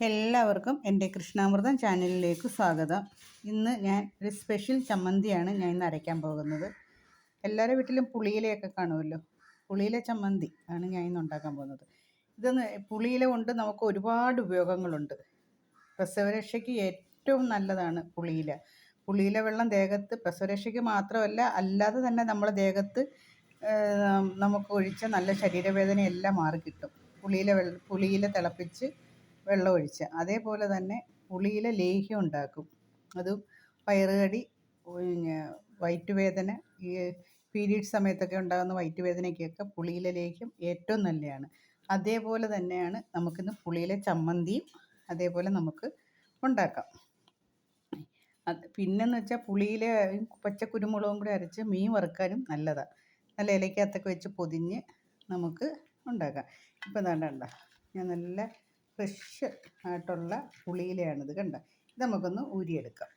എല്ലാവർക്കും എന്റെ കൃഷ്ണാമൃതം ചാനലിലേക്ക് സ്വാഗതം. ഇന്ന് ഞാൻ ഒരു സ്പെഷ്യൽ ചമ്മന്തിയാണ് ഞാൻ ഇന്ന് അരയ്ക്കാൻ പോകുന്നത്. എല്ലാവരുടെ വീട്ടിലും പുളിയിലയൊക്കെ കാണുമല്ലോ? പുളിയില ചമ്മന്തി ആണ് ഞാൻ ഇന്ന് ഉണ്ടാക്കാൻ പോകുന്നത്. ഇതൊന്ന് പുളിയില കൊണ്ട് നമുക്ക് ഒരുപാട് ഉപയോഗങ്ങളുണ്ട്. പ്രസവരക്ഷയ്ക്ക് ഏറ്റവും നല്ലതാണ് പുളിയില. പുളിയില വെള്ളം ദേഹത്ത് പ്രസവരക്ഷയ്ക്ക് മാത്രമല്ല അല്ലാതെ തന്നെ നമ്മളെ ദേഹത്ത് നമുക്ക് ഒഴിച്ച നല്ല ശരീരവേദനയെല്ലാം മാറിക്കിട്ടും. പുളിയില വെള്ളം പുളിയില തിളപ്പിച്ച് വെള്ളം ഒഴിച്ച് അതേപോലെ തന്നെ പുളിയില ലേഹ്യം ഉണ്ടാക്കും. അതും പയറുകടി പിന്നെ വയറ്റുവേദന ഈ പീരീഡ്സ് സമയത്തൊക്കെ ഉണ്ടാകുന്ന വയറ്റുവേദനയ്ക്കൊക്കെ പുളിയില ലേഹ്യം ഏറ്റവും നല്ലതാണ്. അതേപോലെ തന്നെയാണ് നമുക്കിന്ന് പുളിയില ചമ്മന്തിയും അതേപോലെ നമുക്ക് ഉണ്ടാക്കാം. അത് പിന്നെന്ന് വെച്ചാൽ പുളിയില പച്ചക്കുരുമുളകും കൂടി അരച്ച് മീൻ വറുക്കാനും നല്ലതാണ് നല്ല ഇലയ്ക്കകത്തൊക്കെ വെച്ച് പൊതിഞ്ഞ് നമുക്ക് ഉണ്ടാക്കാം. ഇപ്പം വേണ്ട ഞാൻ നല്ല ഫ്രഷ് ആയിട്ടുള്ള പുളിയിലയാണിത് കണ്ട? ഇത് നമുക്കൊന്ന് ഊരിയെടുക്കാം.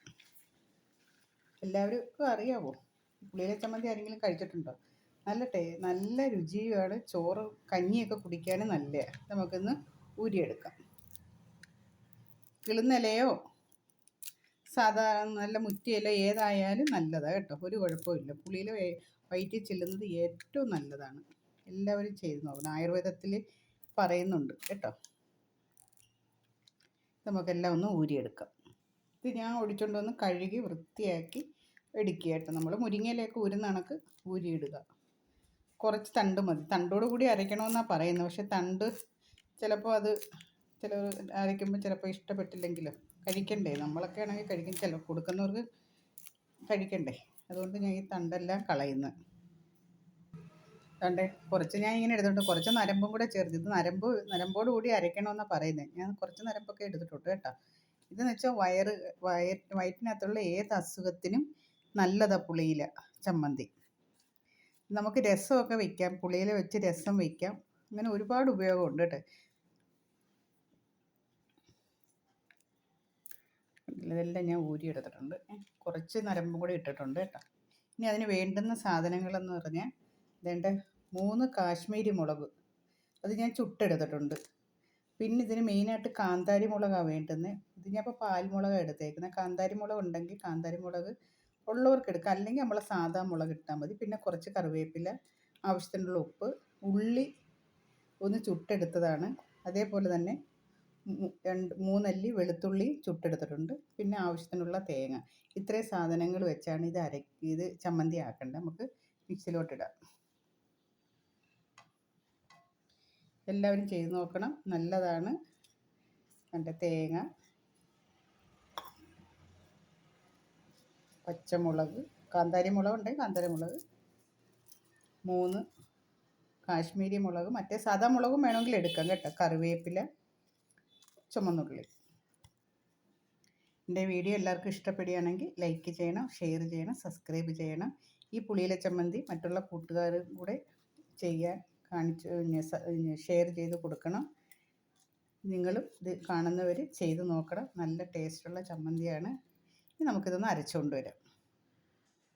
എല്ലാവർക്കും അറിയാവോ? പുളിയില ചമ്മന്തി ആരെങ്കിലും കഴിച്ചിട്ടുണ്ടോ? നല്ല ടേ നല്ല രുചിയുമാണ്. ചോറ് കഞ്ഞിയൊക്കെ കുടിക്കാൻ നല്ല നമുക്കൊന്ന് ഊരിയെടുക്കാം. കിളുന്നിലയോ? സാധാരണ നല്ല മുറ്റിയില ഏതായാലും നല്ലതാണ് കേട്ടോ. ഒരു കുഴപ്പമില്ല. പുളിയില വയറ്റിൽ ചെല്ലുന്നത് ഏറ്റവും നല്ലതാണ്. എല്ലാവരും ചെയ്ത് നോക്കണം. ആയുർവേദത്തിൽ പറയുന്നുണ്ട് കേട്ടോ. നമുക്കെല്ലാം ഒന്ന് ഊരിയെടുക്കാം. ഇത് ഞാൻ ഒടിച്ചുകൊണ്ട് വന്ന് കഴുകി വൃത്തിയാക്കി എടുക്കുക കേട്ടോ നമ്മൾ മുരിങ്ങയിലേക്ക് ഊരുന്ന കണക്ക് ഊരിയിടുക. കുറച്ച് തണ്ട് മതി. തണ്ടോട് കൂടി അരയ്ക്കണമെന്നാണ് പറയുന്നത്. പക്ഷെ തണ്ട് ചിലപ്പോൾ അത് ചില അരയ്ക്കുമ്പോൾ ചിലപ്പോൾ ഇഷ്ടപ്പെട്ടില്ലെങ്കിലും കഴിക്കണ്ടേ? നമ്മളൊക്കെ ആണെങ്കിൽ കഴിക്കും. ചില കൊടുക്കുന്നവർക്ക് കഴിക്കണ്ടേ? അതുകൊണ്ട് ഞാൻ ഈ തണ്ടെല്ലാം കളയുന്നത്. അതുകൊണ്ട് കുറച്ച് ഞാൻ ഇങ്ങനെ എടുത്തിട്ടുണ്ട്. കുറച്ച് നരമ്പും കൂടെ ചേർത്ത്. ഇത് നരമ്പ് നരമ്പോട് കൂടി അരയ്ക്കണമെന്നാണ് പറയുന്നത് ഞാൻ കുറച്ച് നരമ്പൊക്കെ എടുത്തിട്ടുണ്ട് കേട്ടോ. ഇതെന്ന് വെച്ചാൽ വയറ് വയർ വയറ്റിനകത്തുള്ള ഏത് അസുഖത്തിനും നല്ലതാണ് പുളിയില ചമ്മന്തി. നമുക്ക് രസമൊക്കെ വയ്ക്കാം പുളിയില വെച്ച് രസം വയ്ക്കാം അങ്ങനെ ഒരുപാട് ഉപയോഗമുണ്ട് കേട്ടോ. ഇതെല്ലാം ഞാൻ ഊരി എടുത്തിട്ടുണ്ട്. കുറച്ച് നരമ്പും കൂടി ഇട്ടിട്ടുണ്ട് കേട്ടോ. ഇനി അതിന് വേണ്ടുന്ന സാധനങ്ങളെന്ന് പറഞ്ഞാൽ വേണ്ട മൂന്ന് കാശ്മീരി മുളക്. അത് ഞാൻ ചുട്ടെടുത്തിട്ടുണ്ട്. പിന്നെ ഇതിന് മെയിനായിട്ട് കാന്താരി മുളകാണ് വേണ്ടുന്നത് ഇത് ഞാൻ ഇപ്പോൾ പാൽമുളകാണ് എടുത്തേക്കുന്നത് കാന്താരി മുളക് ഉണ്ടെങ്കിൽ കാന്താരി മുളക് ഉള്ളവർക്ക് എടുക്കാം. അല്ലെങ്കിൽ നമ്മൾ സാധാ മുളക് ഇട്ടാൽ മതി. പിന്നെ കുറച്ച് കറിവേപ്പില ആവശ്യത്തിനുള്ള ഉപ്പ് ഉള്ളി ഒന്ന് ചുട്ടെടുത്തതാണ്. അതേപോലെ തന്നെ രണ്ട് മൂന്നല്ലി വെളുത്തുള്ളി ചുട്ടെടുത്തിട്ടുണ്ട്. പിന്നെ ആവശ്യത്തിനുള്ള തേങ്ങ. ഇത്രയും സാധനങ്ങൾ വെച്ചാണ് ഇത് അര ഇത് ചമ്മന്തി ആക്കേണ്ടത് നമുക്ക് മിക്സിയിലോട്ടിടാം എല്ലാവരും ചെയ്ത് നോക്കണം. നല്ലതാണ്. എന്റെ തേങ്ങ. പച്ചമുളക്. കാന്താരി മുളക് ഉണ്ടെങ്കിൽ കാന്താരി മുളക്. മൂന്ന്. കാശ്മീരി മുളക്. മറ്റേ സാധാ മുളകും വേണമെങ്കിൽ എടുക്കാം കേട്ടോ. കറിവേപ്പില ചുമന്നുള്ളി. എന്റെ വീഡിയോ എല്ലാവർക്കും ഇഷ്ടപ്പെടുകയാണെങ്കിൽ ലൈക്ക് ചെയ്യണം ഷെയർ ചെയ്യണം സബ്സ്ക്രൈബ് ചെയ്യണം. ഈ പുളിയില ചമ്മന്തി മറ്റുള്ള കൂട്ടുകാരും കൂടെ ചെയ്യാൻ കാണിച്ച് ഷെയർ ചെയ്ത് കൊടുക്കണം. നിങ്ങളും ഇത് കാണുന്നവർ ചെയ്ത് നോക്കണം. നല്ല ടേസ്റ്റുള്ള ചമ്മന്തിയാണ്. ഇനി നമുക്കിതൊന്ന് അരച്ചുകൊണ്ട് വരാം.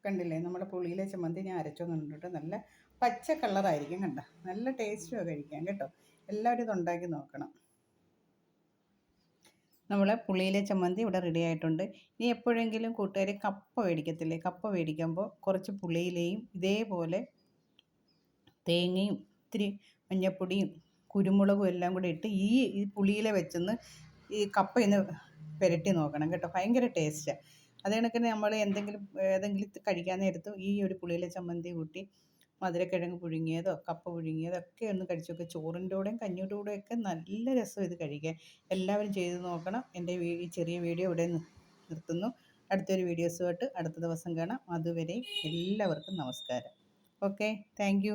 കണ്ടില്ലേ? നമ്മുടെ പുളിയിലെ ചമ്മന്തി ഞാൻ അരച്ചുകൊണ്ടിട്ട് നല്ല പച്ച കളറായിരിക്കും കണ്ട? നല്ല ടേസ്റ്റുമാണ് കഴിക്കാൻ കേട്ടോ. എല്ലാവരും ഇത് ഉണ്ടാക്കി നോക്കണം. നമ്മളെ പുളിയിലെ ചമ്മന്തി ഇവിടെ റെഡി ആയിട്ടുണ്ട്. ഇനി എപ്പോഴെങ്കിലും കൂട്ടുകാർ കപ്പ മേടിക്കത്തില്ലേ? കപ്പ മേടിക്കുമ്പോൾ കുറച്ച് പുളിയിലയും ഇതേപോലെ തേങ്ങയും ഇത്തിരി മഞ്ഞൾപ്പൊടിയും കുരുമുളകും എല്ലാം കൂടി ഇട്ട് ഈ ഈ പുളിയില വെച്ചൊന്ന് ഈ കപ്പ ഇന്ന് പുരട്ടി നോക്കണം കേട്ടോ. ഭയങ്കര ടേസ്റ്റാണ് അതേ കണക്കിന് നമ്മൾ എന്തെങ്കിലും ഏതെങ്കിലും കഴിക്കാൻ നേരത്ത് ഈ ഒരു പുളിയില ചമ്മന്തി കൂട്ടി മധുരക്കിഴങ്ങ് പുഴുങ്ങിയതോ കപ്പ പുഴുങ്ങിയതോ ഒക്കെ ഒന്ന് കഴിച്ചു നോക്കുക ചോറിന്റെ കൂടെയും കഞ്ഞിയുടെ കൂടെയൊക്കെ നല്ല രസം ഇത് കഴിക്കാൻ. എല്ലാവരും ചെയ്ത് നോക്കണം. എന്റെ ഈ ചെറിയ വീഡിയോ ഇവിടെ നിർത്തുന്നു. അടുത്തൊരു വീഡിയോസുമായിട്ട് അടുത്ത ദിവസം കാണാം. അതുവരെ എല്ലാവർക്കും നമസ്കാരം. Okay thank